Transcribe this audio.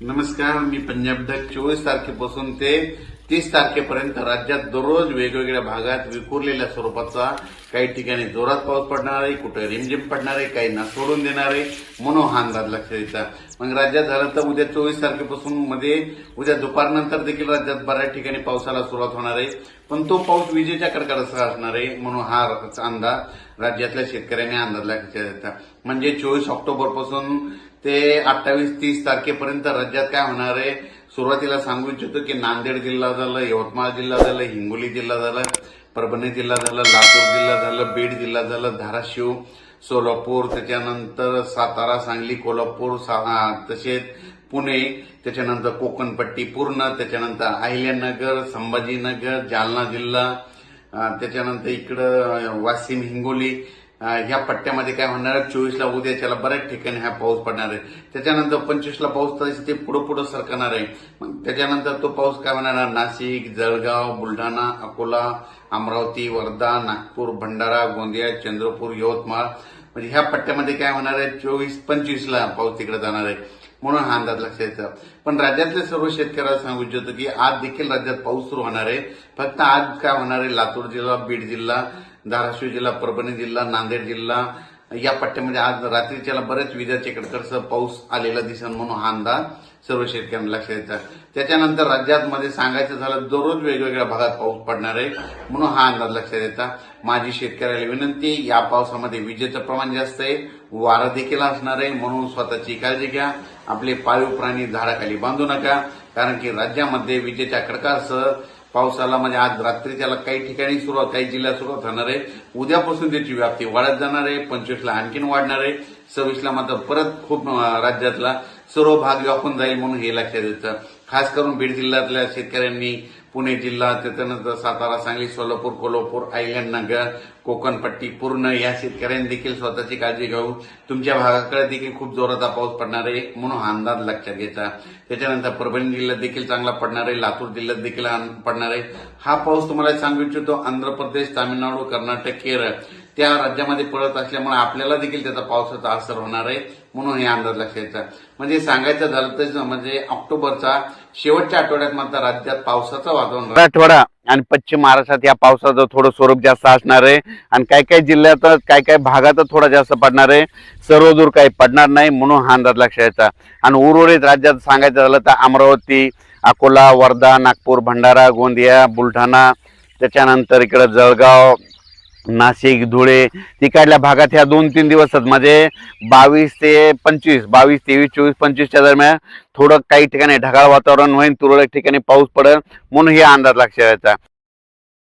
नमस्कार मी पंजाब चोवीस तारखेपासून ते तीस तारखेपर्यंत राज्यात दररोज वेगवेगळ्या भागात विखुरलेल्या स्वरूपाचा काही ठिकाणी जोरात पाऊस पडणार आहे कुठे रिमझिम पडणार आहे काही ना सोडून देणार आहे म्हणून हा अंदाज लक्षात येतात मग राज्यात झालं तर उद्या चोवीस तारखेपासून मध्ये उद्या दुपारनंतर देखील राज्यात बऱ्याच ठिकाणी पावसाला सुरुवात होणार आहे. पण तो पाऊस विजेच्या कडकडासह असणार आहे म्हणून हा अंदाज राज्यातल्या शेतकऱ्यांनी अंदाज लक्षात येतात म्हणजे चोवीस ऑक्टोबरपासून ते अठ्ठावीस तीस तारखेपर्यंत राज्यात काय होणार आहे? सुरुवातीला सांगू इच्छितो की नांदेड जिल्हा झालं यवतमाळ जिल्हा झालं हिंगोली जिल्हा झाला परभणी जिल्हा झालं लातूर जिल्हा झालं बीड जिल्हा झालं धाराशिव सोलापूर त्याच्यानंतर सातारा सांगली कोल्हापूर सा- तसेच पुणे त्याच्यानंतर कोकणपट्टी पूर्ण त्याच्यानंतर अहिल्यानगर संभाजीनगर जालना जिल्हा त्याच्यानंतर इकडं वाशिम हिंगोली ह्या पट्ट्यामध्ये काय होणार आहे? चोवीसला उद्याच्याला बऱ्याच ठिकाणी हा पाऊस पडणार आहे. त्याच्यानंतर पंचवीसला पाऊस तरी ते पुढं पुढं सरकणार आहे. मग त्याच्यानंतर तो पाऊस काय होणार नाशिक जळगाव बुलढाणा अकोला अमरावती वर्धा नागपूर भंडारा गोंदिया चंद्रपूर यवतमाळ. म्हणजे ह्या पट्ट्यामध्ये काय होणार आहे? चोवीस पंचवीसला पाऊस तिकडे जाणार आहे. म्हणून हा अंदाज लक्षात येतो पण राज्यातल्या सर्व शेतकऱ्याला सांगू इच्छितो की आज देखील राज्यात पाऊस सुरू होणार आहे. फक्त आज काय होणार आहे? लातूर जिल्हा बीड जिल्हा धाराशिव जिल्हा परभणी जिल्हा नांदेड जिल्हा या पट्ट्यामध्ये आज रात्रीच्याला बरेच विजाचे कडकडसह पाऊस आलेला दिसन म्हणून हा अंदाज सर्व शेतकऱ्यांना लक्षात येतात त्याच्यानंतर राज्यात मध्ये सांगायचं झालं दररोज वेगवेगळ्या भागात पाऊस पडणार आहे म्हणून हा अंदाज लक्षात येतात माझी शेतकऱ्याला विनंती या पावसामध्ये विजेचं प्रमाण जास्त आहे वारा देखील असणार आहे म्हणून स्वतःची काळजी घ्या. आपले पाळीव प्राणी झाडाखाली बांधू नका कारण की राज्यामध्ये विजेच्या कडकासह पावसाला म्हणजे आज रात्री त्याला काही ठिकाणी सुरुवात काही जिल्ह्यात सुरुवात होणार आहे. उद्यापासून त्याची व्याप्ती वाढत जाणार आहे. पंचवीसला आणखीन वाढणार आहे. सव्वीसला मात्र परत खूप राज्यातला सर्व भाग व्यापून जाईल म्हणून हे लक्षात येतं. खास करून बीड जिल्ह्यातल्या शेतकऱ्यांनी पुणे जिल्हा त्याच्यानंतर सातारा सांगली सोलापूर कोल्हापूर अहिल्यानगर कोकणपट्टी पूर्ण या शेतकऱ्यांनी देखील स्वतःची काळजी घेऊ तुमच्या भागाकडे देखील खूप जोराचा पाऊस पडणार आहे म्हणून हा अंदाज लक्षात घ्यायचा. त्याच्यानंतर परभणी जिल्ह्यात देखील चांगला पडणार आहे लातूर जिल्ह्यात देखील पडणार. आहे हा पाऊस तुम्हाला सांगू इच्छितो आंध्र प्रदेश तामिळनाडू कर्नाटक केरळ. त्या राज्यामध्ये पडत असल्यामुळे आपल्याला देखील त्याचा पावसाचा असर होणार आहे म्हणून हे अंदाज लक्षात येतात म्हणजे सांगायचं झालं तर म्हणजे ऑक्टोबरचा शेवटच्या आठवड्यात मात्र राज्यात पावसाचं वातावरण मराठवाडा आणि पश्चिम महाराष्ट्रात या पावसाचं थोडं स्वरूप जास्त असणार आहे. आणि काही काही जिल्ह्यात काही काही भागात थोडा जास्त पडणार आहे. सर्व दूर काही पडणार नाही म्हणून हा अंदाज लक्षात यायचा आणि उर्वरित राज्यात सांगायचं झालं तर अमरावती अकोला वर्धा नागपूर भंडारा गोंदिया बुलढाणा त्याच्यानंतर इकडं जळगाव नाशिक धुळे तिकडल्या भागात ह्या दोन तीन दिवसात म्हणजे बावीस ते पंचवीस बावीस तेवीस चोवीस पंचवीसच्या दरम्यान थोडं काही ठिकाणी ढगाळ वातावरण होईल तुरळक ठिकाणी पाऊस पडेल म्हणून हे अंदाज लक्षात यायचा